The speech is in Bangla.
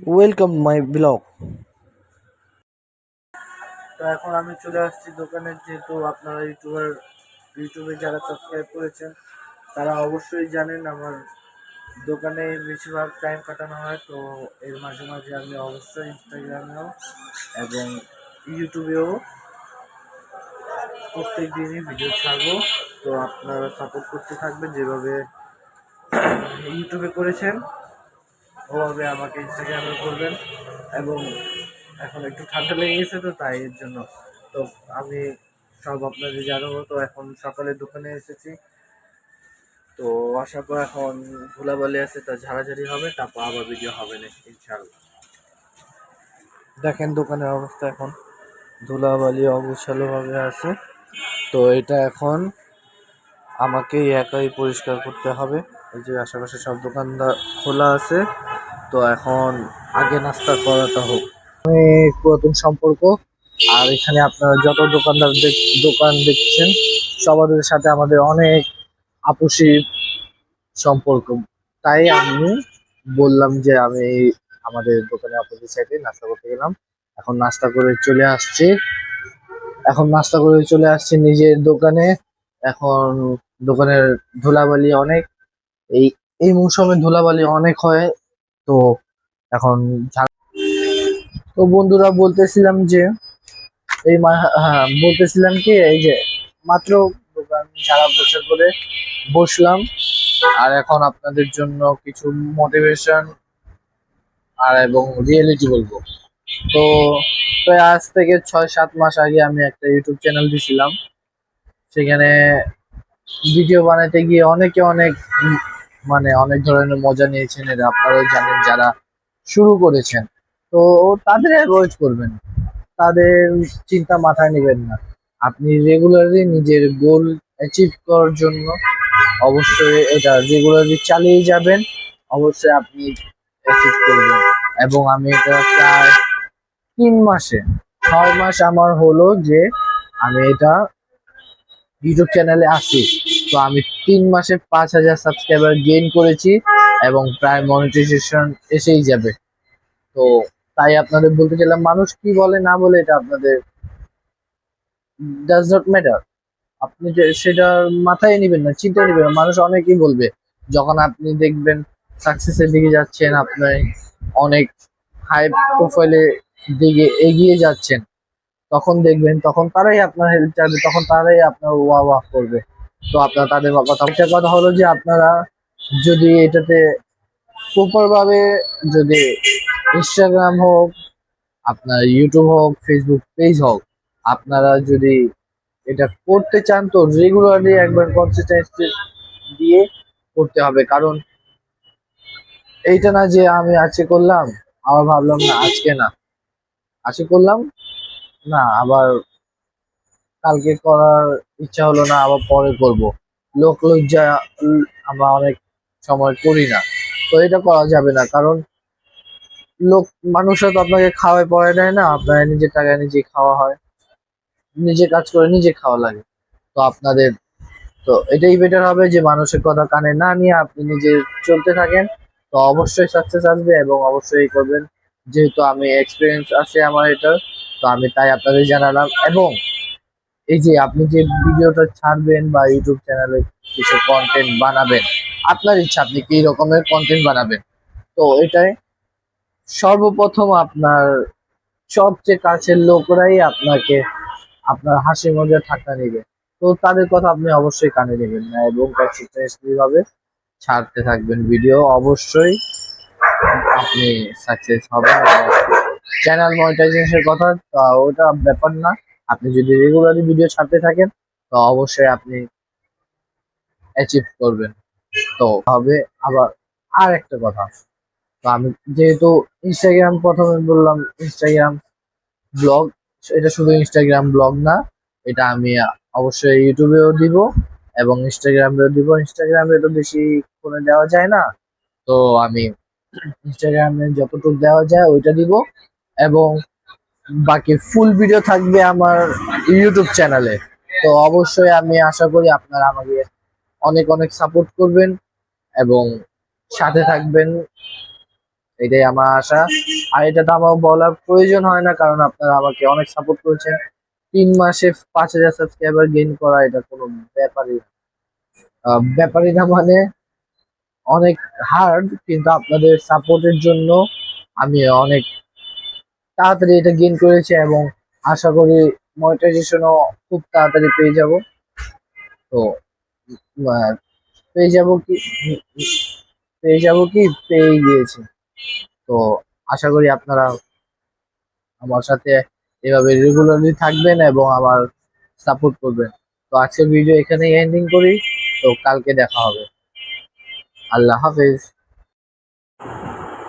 ওয়েলকাম মাই ব্লগ তো এখন আমি চলে আসছি দোকানে, যেহেতু আপনারা ইউটিউবার, ইউটিউবে যারা সাবস্ক্রাইব করেছেন, তারা অবশ্যই জানেন আমার দোকানে বেশিরভাগ টাইম কাটানো হয়। তো এর মাঝে মাঝে আমি অবশ্যই ইনস্টাগ্রামেও এবং ইউটিউবেও প্রত্যেক দিনই ভিডিও ছাড়বো। তো আপনারা সাপোর্ট করতে থাকবেন যেভাবে ইউটিউবে করেছেন। ওভাবে আমাকে ইনস্টাগ্রামে করবেন এবং এখন একটু ঠান্ডা লেগে গেছে তো তাই এর জন্য। তো আমি সব আপনাদের জানাব। তো এখন সকালে দোকানে এসেছি। তো আসার পর এখন ধুলাবালি আছে তা ঝাড়াঝাড়ি হবে, তারপর আবার ভিডিও হবে না ইনশাআল্লাহ। দেখেন দোকানের অবস্থা এখন। ধুলাবালি অগোছালোভাবে আছে। তো এটা এখন আমাকেই একাই পরিষ্কার করতে হবে। এই যে আশেপাশে সব দোকানদার খোলা আছে। তো এখন আগে নাস্তা করাটা হোক। পুরাতন সম্পর্ক, আর এখানে আপনারা যত দোকানদার দোকান দেখছেন সবার সাথে আমাদের অনেক আপুসি সম্পর্ক। তাই আমি বললাম যে আমি আমাদের দোকানে অপোজিট সাইডে নাস্তা করতে গেলাম। এখন নাস্তা করে চলে আসছি। এখন নাস্তা করে চলে আসছি নিজের দোকানে। এখন দোকানের ধুলাবালি অনেক, এই এই মৌসুমে ধুলাবালি অনেক হয়। তো এখন তো বন্ধুরা বলতেছিলাম যে, এই হ্যাঁ বলতেছিলাম কি, এই যে মাত্র ঝাড়া পোছা করে বসলাম। আর এখন আপনাদের জন্য কিছু মোটিভেশন আর এবং রিয়েলিটি বলব। তো আজ থেকে ছয় সাত মাস আগে আমি একটা ইউটিউব চ্যানেল দিছিলাম। সেখানে ভিডিও বানাতে গিয়ে অনেকে অনেক মানে অনেক ধরনের মজা নিয়েছেন এটা আপনারাও জানেন যারা শুরু করেছেন। তো তাদের অ্যাভয়েড করবেন, তাদের চিন্তা মাথায় নেবেন না। আপনি রেগুলারলি নিজের গোল অ্যাচিভ করার জন্য অবশ্যই এটা রেগুলারলি চালিয়ে যাবেন, অবশ্যই আপনি অ্যাচিভ করবেন। এবং আমি এটা প্রায় তিন মাসে, ছয় মাস আমার হলো যে আমি এটা ইউটিউব চ্যানেলে আসি। তো আমি তিন মাসে পাঁচ হাজার সাবস্ক্রাইবার গেইন করেছি এবং প্রায় মনিটাইজেশন এসেই যাবে। তো তাই আপনাদের বলতে চাইলাম, মানুষ কি বলে না বলে এটা আপনাদের ডাজ নট ম্যাটার আপনি যে সেটা মাথায় নেবেন না চিন্তা নেবেন না, মানুষ অনেকেই বলবে। যখন আপনি দেখবেন সাকসেসের দিকে যাচ্ছেন, আপনি অনেক হাই প্রোফাইলে দিকে এগিয়ে যাচ্ছেন, তখন দেখবেন, তখন তারাই আপনার হেল্প চাইবে, তখন তারাই আপনার ওয়া ওয়া করবে। তো আপনার তাদের কথা কথা হলো যে আপনারা যদি এটাতে প্রপার ভাবে যদি ইনস্টাগ্রাম হোক, আপনার ইউটিউব হোক ফেসবুক পেজ হোক, আপনারা যদি এটা করতে চান তো রেগুলারলি একবার কনসিস্টেন্সি দিয়ে করতে হবে। কারণ এইটা না যে আমি আজকে করলাম, আবার ভাবলাম না আজকে না। আজকে করলাম, না, আবার কালকে করার ইচ্ছা হলো না, আবার পরে করব। লোক লজ্জা আমরা অনেক সময় করি না। তো এটা করা যাবে না, কারণ লোক, মানুষরা তো আপনাকে খাওয়ায় পড়ায় দেয় না, আপনার নিজের টাকায় নিজে খাওয়া হয়। নিজে কাজ করে নিজে খাওয়া লাগে। তো আপনাদের, তো এটাই বেটার হবে যে মানুষের কথা কানে না নিয়ে আপনি নিজে চলতে থাকেন। তো অবশ্যই সাকসেস আসবে এবং অবশ্যই করবেন। যেহেতু আমি এক্সপিরিয়েন্স আছে আমার এটা তো আমি তাই আপনাদের জানালাম। এবং এই যে আপনি যে ভিডিওটা ছাড়বেন বা ইউটিউব চ্যানেলে কিছু কন্টেন্ট বানাবেন, আপনার ইচ্ছা, আপনি কি রকমের কন্টেন্ট বানাবেন? তো এটাই সর্বপ্রথম আপনার সবচেয়ে কাছের লোকরাই আপনাকে, আপনার হাসি মজা ঠাট্টা নেবে। তো তাদের কথা আপনি অবশ্যই কানে নেবেন না এবং কনসিস্টেন্সলি ভাবে ছাড়তে থাকবেন ভিডিও অবশ্যই আপনি সাকসেস হবেন। চ্যানেল মনিটাইজেশনের কথা ওটা ব্যাপার না। আপনি যদি রেগুলারলি ভিডিও ছাড়তে থাকেন, তো অবশ্যই আপনি অ্যাচিভ করবেন। তো হবে আবার আর একটা কথা। তো আমি যেহেতু ইনস্টাগ্রাম প্রথমে বললাম ইনস্টাগ্রাম ব্লগ এটা শুধু ইনস্টাগ্রাম ব্লগ না, এটা আমি অবশ্যই ইউটিউবেও দিব এবং ইনস্টাগ্রামেও দিব। ইনস্টাগ্রামে তো বেশি করে দেওয়া যায় না। তো আমি ইনস্টাগ্রামে যতটুকু দেওয়া যায়, ওইটা দিব। এবং বাকি ফুল ভিডিও থাকবে আমার ইউটিউব চ্যানেলে তো অবশ্যই আমি আশা করি আপনারা আমাকে অনেক অনেক সাপোর্ট করবেন এবং সাথে থাকবেন। এটাই আমার আশা। আর এটা তো আমার বলার প্রয়োজন হয় না, কারণ আপনারা আমাকে অনেক সাপোর্ট করেছেন। তিন মাসে পাঁচ হাজার সাবস্ক্রাইবার গেইন করা এটা কোনো ব্যাপারই। ব্যাপারই না মানে অনেক হার্ড কিন্তু আপনাদের সাপোর্টের জন্য আমি অনেক তাড়াতাড়ি এটা গেইন করেছে এবং আশা করি মনিটাইজেশনও খুব তাড়াতাড়ি পেয়ে যাব। তো পেয়ে যাব কি, পেয়ে যাব কি পেয়ে গিয়েছে। তো, আশা করি আপনারা আমার সাথে এভাবে রেগুলারলি থাকবেন এবং আমার সাপোর্ট করবেন। তো, আজকের ভিডিও এখানেই এন্ডিং করি। তো, কালকে দেখা হবে। আল্লাহ হাফেজ।